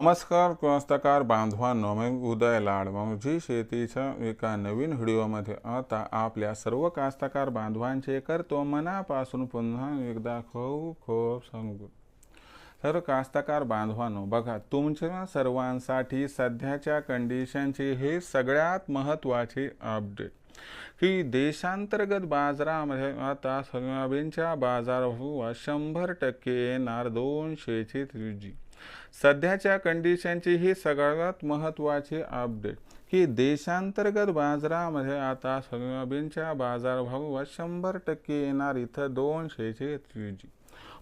नमस्कार कास्तकार बांधवांनो मी उदय लाड माझी शेतीच्या एका नवीन व्हिडिओमध्ये आता आपल्या सर्व कास्तकार बांधवांचे करतो मनापासून पुन्हा एकदा खूप खूप सांगू. तर कास्तकार बांधवांनो बघा तुमच्या सर्वांसाठी सध्याच्या कंडिशनची हे सगळ्यात महत्त्वाचे अपडेट की देशांतर्गत बाजारामध्ये आता सोयाबीनच्या बाजारभाव शंभर टक्के येणार दोनशेची त्रिजी. सध्याच्या कंडिशनची ही सगळ्यात महत्त्वाची अपडेट की देशांतर्गत बाजारामध्ये आता सोयाबीनच्या बाजारभावात शंभर टक्के येणार इथं दोनशेचे त्रिजी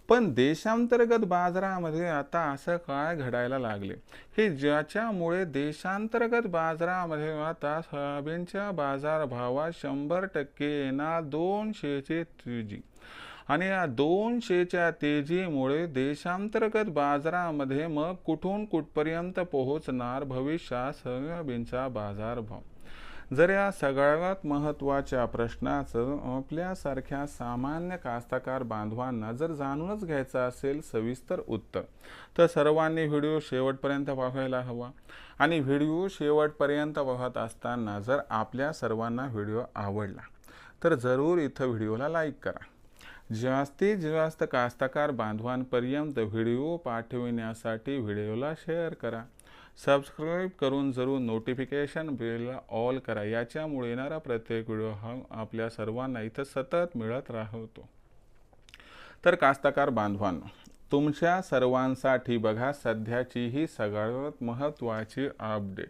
पण देशांतर्गत बाजारामध्ये आता असं काय घडायला लागले? की ज्याच्यामुळे देशांतर्गत बाजारामध्ये आता सोयाबीनच्या बाजारभावात शंभर टक्के येणार दोनशेचे तेजी आणि या दोनशेच्या तेजीमुळे देशांतर्गत बाजारामध्ये मग कुठून कुठपर्यंत पोहोचणार भविष्यात सोयाबीनचा बाजारभाव? जर या सगळ्यात महत्त्वाच्या प्रश्नाचं आपल्यासारख्या सामान्य कास्तकार बांधवांना जर जाणूनच घ्यायचं असेल सविस्तर उत्तर तर सर्वांनी व्हिडिओ शेवटपर्यंत पाहायला हवा. आणि व्हिडिओ शेवटपर्यंत पाहत असताना जर आपल्या सर्वांना व्हिडिओ आवडला तर जरूर इथं व्हिडिओला लाईक करा. जास्तीत जास्त कास्तकार बांधवांपर्यंत व्हिडिओ पाठविण्यासाठी व्हिडिओला शेअर करा. सबस्क्राईब करून जरूर नोटिफिकेशन बेलला ऑल करा. याच्यामुळे येणारा प्रत्येक व्हिडिओ हा आपल्या सर्वांना इथं सतत मिळत राहतो. तर कास्तकार बांधवांनो तुमच्या सर्वांसाठी बघा सध्याची ही सगळ्यात महत्त्वाची अपडेट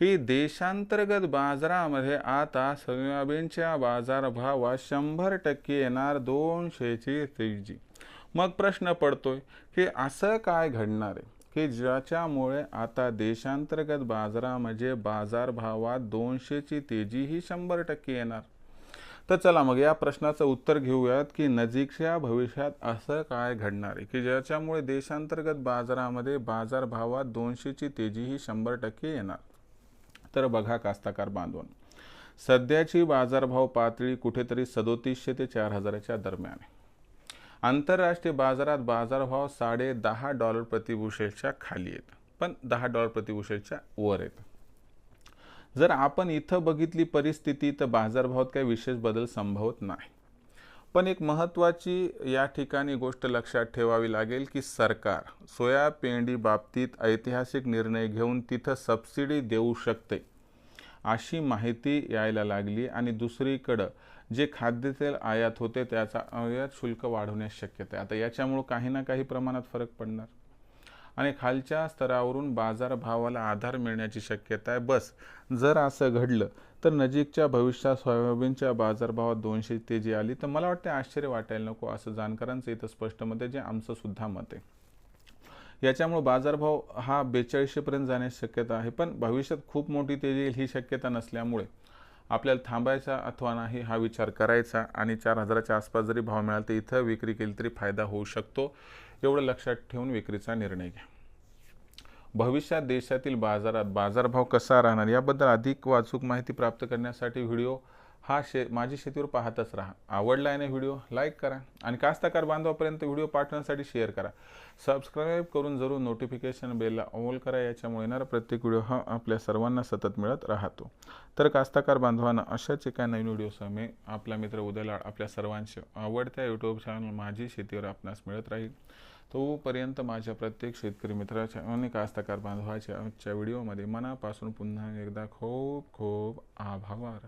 की देशांतर्गत बाजारामध्ये आता सोयाबीनच्या बाजारभावात शंभर टक्के येणार दोनशेची तेजी. मग प्रश्न पडतोय की असं काय घडणार आहे? की ज्याच्यामुळे आता देशांतर्गत बाजारामध्ये बाजारभावात दोनशेची तेजी ही शंभर टक्के येणार? तर चला मग या प्रश्नाचं उत्तर घेऊयात की नजीकच्या भविष्यात असं काय घडणार आहे? की ज्याच्यामुळे देशांतर्गत बाजारामध्ये बाजारभावात दोनशेची तेजी ही शंभर टक्के येणार? तर बघा कास्ताकार बांधून. सध्याची बाजारभाव पातळी कुठेतरी सदोतीसशे ते चार हजाराच्या दरम्यान आहे. आंतरराष्ट्रीय बाजारात बाजारभाव साडे दहा डॉलर प्रतिबुशेलच्या खाली आहेत पण दहा डॉलर प्रतिबुशेलच्या वर आहेत. जर आपण इथं बघितली परिस्थिती तर बाजारभावात काही विशेष बदल संभवत नाही. पण एक महत्त्वाची या ठिकाणी गोष्ट लक्षात ठेवावी लागेल की सरकार सोया पेंडी बाबतीत ऐतिहासिक निर्णय घेऊन तिथं सबसिडी देऊ शकते अशी माहिती यायला लागली. आणि दुसरीकडं जे खाद्यतेल आयात होते त्याचा आयात शुल्क वाढवण्यास शक्यता आहे. आता याच्यामुळं काही ना काही प्रमाणात फरक पडणार. आणि खालच्या स्तरावरून बाजारभावाला आधार मिळण्याची शक्यता आहे. बस जर असं घडलं तर नजीकच्या भविष्यात सोयाबीनच्या बाजारभावात दोनशे तेजी आली तर मला वाटते आश्चर्य वाटायला नको असं जाणकारांचं इथं स्पष्ट मत आहे जे आमचं सुद्धा मत आहे. याच्यामुळे बाजारभाव हा बेचाळीसशेपर्यंत जाण्याची शक्यता आहे पण भविष्यात खूप मोठी तेजी येईल ही शक्यता नसल्यामुळे आपल्याला थांबायचा अथवा नाही हा विचार करायचा आणि चार हजाराच्या आसपास जरी भाव मिळाला तर इथं विक्री केली तरी फायदा होऊ शकतो. एवढं लक्षात ठेवून विक्रीचा निर्णय घ्या. भविष्यात देशातील बाजारात बाजारभाव कसा राहणार याबद्दल अधिक वाचूक माहिती प्राप्त करण्यासाठी व्हिडिओ हा शे माझी शेतीवर पाहतच राहा. आवडला आहे ना व्हिडिओ लाईक करा आणि कास्तकार बांधवापर्यंत व्हिडिओ पाठवण्यासाठी शेअर करा. सबस्क्राईब करून जरूर नोटिफिकेशन बेलला ऑल करा याच्यामुळे येणारा प्रत्येक व्हिडिओ हा आपल्या सर्वांना सतत मिळत राहतो. तर कास्तकार बांधवांना अशाच एका नवीन व्हिडिओसह मी आपला मित्र उदयलाड आपल्या सर्वांशी आवडत्या यूट्यूब चॅनल माझी शेतीवर आपणास मिळत राहील. तोपर्यंत माझ्या प्रत्येक शेतकरी मित्राच्या आणि कास्तकार बांधवाच्या आजच्या व्हिडिओमध्ये मनापासून पुन्हा एकदा खूप खूप आभार.